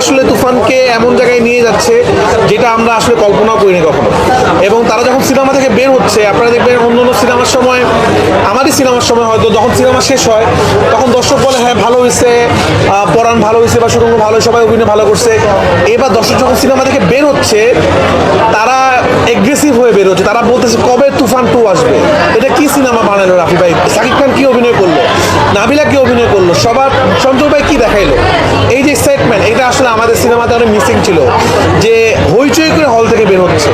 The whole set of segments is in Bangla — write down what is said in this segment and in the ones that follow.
আসলে তুফানকে এমন জায়গায় নিয়ে যাচ্ছে যেটা আমরা আসলে কল্পনাও করিনি কখনো। এবং তারা যখন সিনেমা থেকে বের হচ্ছে, আপনারা দেখবেন অন্য অন্য সিনেমার সময় আমারই সিনেমার সময় হয়তো যখন সিনেমা শেষ হয়, তখন দর্শক বলে হ্যাঁ ভালো হয়েছে পরাণ ভালো হয়েছে বা সুরঙ্গ ভালো সবাই অভিনয় ভালো করছে। এবার দর্শক যখন সিনেমা থেকে বের হচ্ছে, তারা এগ্রেসিভ হয়ে বের হচ্ছে। তারা বলতেছে, কবে তুফান টু আসবে? এটা কি সিনেমা বানালো রাফি ভাই? সাকিব খান কি অভিনয় করল? নাবিলা কি অভিনয় করল? সবার, সঞ্জয় ভাই কি দেখাইলো? এই যে এক্সাইটমেন্ট এটা আসলে আমাদের সিনেমাতে অনেক মিসিং ছিল, যে হইচই করে হল থেকে বের হচ্ছে।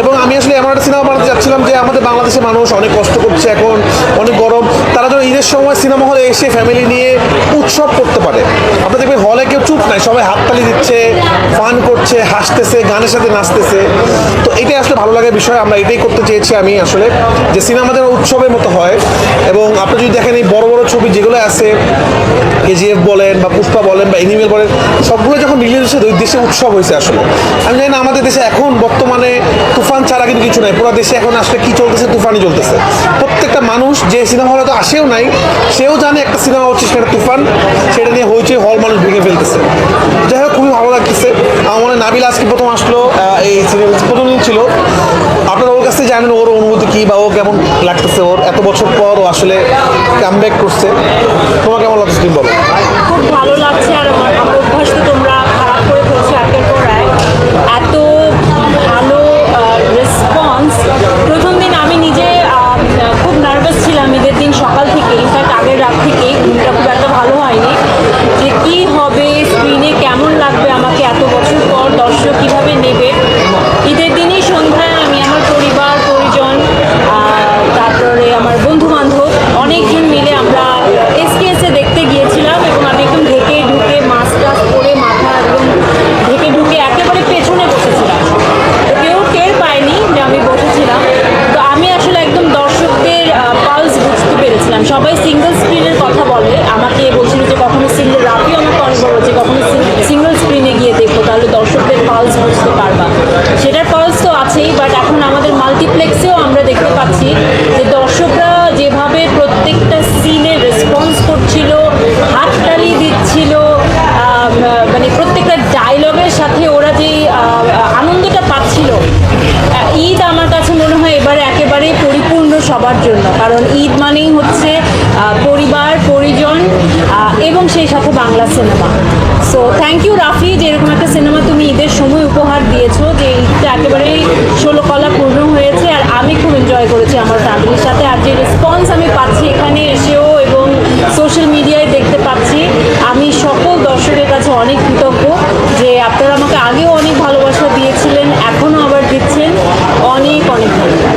এবং আমি এমন একটা সিনেমা বানাতে যাচ্ছিলাম যে আমাদের বাংলাদেশের মানুষ অনেক কষ্ট করছে, এখন অনেক গরম। তারা যেন ঈদের সময় সিনেমা হলে এসে ফ্যামিলি নিয়ে উৎসব করতে পারে। আপনার দেখবেন হলে কেউ চুপ নাই, সবাই হাততালি দিচ্ছে ফান করছে, হাসতেছে, গানের সাথে নাচতেছে। তো এটাই আসলে ভালো লাগার বিষয়, আমরা এটাই করতে চেয়েছি আমি আসলে, যে সিনেমা যেন উৎসবের মতো হয়। এবং আপনি যদি দেখেন এই বড় বড় ছবি যেগুলো আছে কেজিএফ বলেন বা পুষ্পা বলেন বা এনিমেল বলেন, সবগুলো যখন রিলিজ দুই দেশে উৎসব হয়েছে আসলে। আমি জানি না আমাদের দেশে এখন বর্তমানে তুফান ছাড়া কিন্তু কিছু নাই পুরো দেশে এখন আসলে কি চলতেছে? তুফানই চলতেছে। প্রত্যেকটা মানুষ যে সিনেমা হলে তো আসেও নাই, সেও জানে একটা সিনেমা হচ্ছে সেটা তুফান, সেটা নিয়ে হয়েছে হল মানুষ ভেঙে ফেলতেছে। যাই হোক, খুবই ভালো লাগতেছে। আমার মনে নাবিল আজকে প্রথম আসলো এই সিনেমা প্রথম দিন ছিল। আপনারা ওর কাছে জানেন ওর অনুভূতি কী বা ও কেমন লাগতেছে? ওর এত বছর পর ও আসলে কাম করছে। তোমার কেমন লাগছে? তুমি বলো। খুব ভালো লাগছে আর আমার অভ্যাস তো সবার জন্য। কারণ ঈদ মানেই হচ্ছে পরিবার, পরিজন এবং সেই সাথে Bangla cinema. So thank you Rafi, যে এরকম একটা সিনেমা তুমি ঈদের সময় উপহার দিয়েছ, যে ঈদটা একেবারেই ষোলো কলা পূর্ণ হয়েছে, আর আমি খুব এনজয় করেছি আমার ফ্যামিলির সাথে, আর যে রেসপন্স আমি পাচ্ছি এখানে এসেও এবং সোশ্যাল মিডিয়ায় দেখতে পাচ্ছি, আমি সকল দর্শকের কাছে অনেক কৃতজ্ঞ যে আপনারা আমাকে আগেও অনেক ভালোবাসা দিয়েছিলেন, এখনও আবার দিচ্ছেন। অনেক অনেক ধন্যবাদ।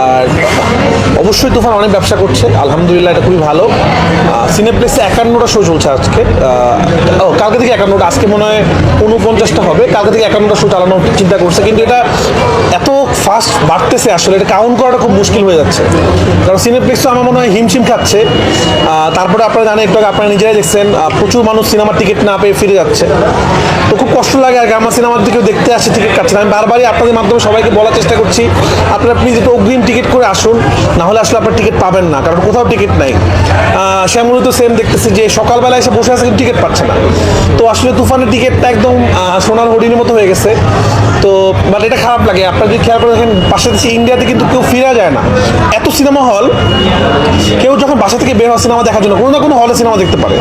আর অবশ্যই তুফান অনেক ব্যবসা করছে। আলহামদুলিল্লাহ এটা খুবই ভালো। সিনেপ্লেক্সে একান্নটা শো চলছে আজকে। কালকে থেকে একান্নটা, আজকে মনে হয় উনপঞ্চাশটা হবে। কালকে থেকে একান্নটা শো চালানোর চিন্তা করছে। কিন্তু এটা এত ফাস্ট বাড়তেছে আসলে, এটা কাউন্ট করাটা খুব মুশকিল হয়ে যাচ্ছে। কারণ সিনেপ্লেক্স তো আমার মনে হয় হিমশিম খাচ্ছে। তারপরে আপনারা জানেন, একটু আপনারা নিজেরাই দেখছেন প্রচুর মানুষ সিনেমার টিকিট না পেয়ে ফিরে যাচ্ছে। তো খুব কষ্ট লাগে আর আমার সিনেমার দিকে দেখতে আসে টিকিট কাটছে আমি বারবারই আপনাদের মাধ্যমে সবাইকে বলার চেষ্টা করছি, আপনারা প্লিজ একটু অগ্রিম টিকিট করে আসুন, না হলে আসলে আপনার টিকিট পাবেন না, কারণ কোথাও টিকিট নাই। শ্যামলি তো সেম দেখতেছি যে সকালবেলা এসে বসে আছে, কিন্তু টিকিট পাচ্ছে না। তো আসলে তুফানের টিকিটটা একদম সোনার হরিণের মতো হয়ে গেছে। তো বাট এটা খারাপ লাগে, আপনারা যদি খেয়াল করে দেখেন পাশে দেশে ইন্ডিয়াতে কিন্তু কেউ ফিরা যায় না। এত সিনেমা হল, কেউ যখন বাসা থেকে বের হয় সিনেমা দেখার জন্য, কোনো না কোনো হলে সিনেমা দেখতে পারে।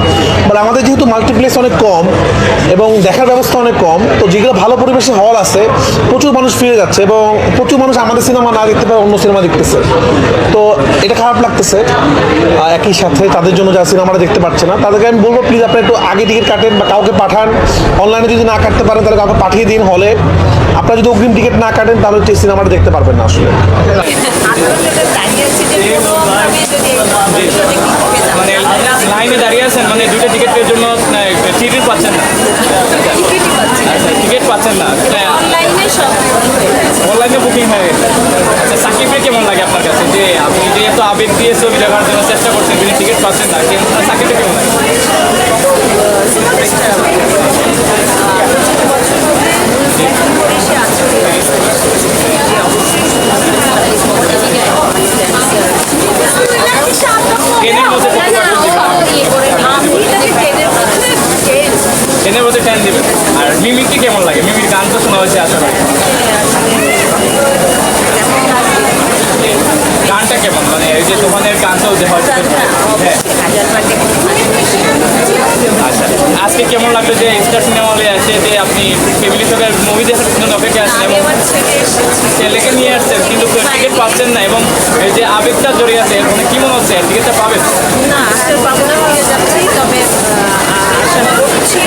বাট আমাদের যেহেতু মাল্টিপ্লেক্স অনেক কম, এবং দেখার ব্যবস্থা অনেক কম, তো যেগুলো ভালো পরিবেশে হল আছে, প্রচুর মানুষ ফিরে যাচ্ছে, এবং প্রচুর মানুষ আমাদের সিনেমা না দেখতে পারে, অন্য সিনেমা দেখতেছে তো এটা খারাপ লাগতেছে। একই সাথে তাদের জন্য যারা সিনেমাটা দেখতে পাচ্ছে না তাদেরকে আমি বলব প্লিজ আপনারা একটু আগে টিকিট কাটেন বা কাউকে পাঠান। অনলাইনে যদি না কাটতে পারেন তাহলে কাউকে পাঠিয়ে দিন হলে আপনারা যদি অগ্রিম টিকিট না কাটেন তাহলে হচ্ছে সিনেমাটা দেখতে পারবেন না আসলে। মানে লাইনে দাঁড়িয়ে আছেন মানে দুটো টিকিটের জন্য টিকিট পাচ্ছেন না। টিকিট পাচ্ছেন না। অনলাইনে বুকিং হয়ে গেছে। আপনার কাছে যে আপনি যেহেতু আবেগ দিয়ে ছবি দেখার জন্য চেষ্টা করছেন কিন্তু টিকিট পাচ্ছেন না, কিন্তু সাকিবটা কেমন ট্রেনের মধ্যে দিবেন আর মিমিককে কেমন লাগে? মিমির গান তো শোনা হয়েছে, আশা করি গানটা কেমন মানে এই যে তোমাদের তো যে হয়তো হ্যাঁ। আচ্ছা আজকে কেমন লাগল যে স্টার সিনেমা হলে এসে যে আপনি ফ্যামিলি সঙ্গে মুভি দেখার জন্য অপেক্ষা আসছেন এবং ছেলেকে নিয়ে আসছেন কিন্তু টিকিট পাচ্ছেন না এবং এই যে আবেগটা জড়িয়ে আছে মানে কি মনে হচ্ছে? টিকিটটা পাবেন? না পাবো না যাচ্ছি তবে আশা করছি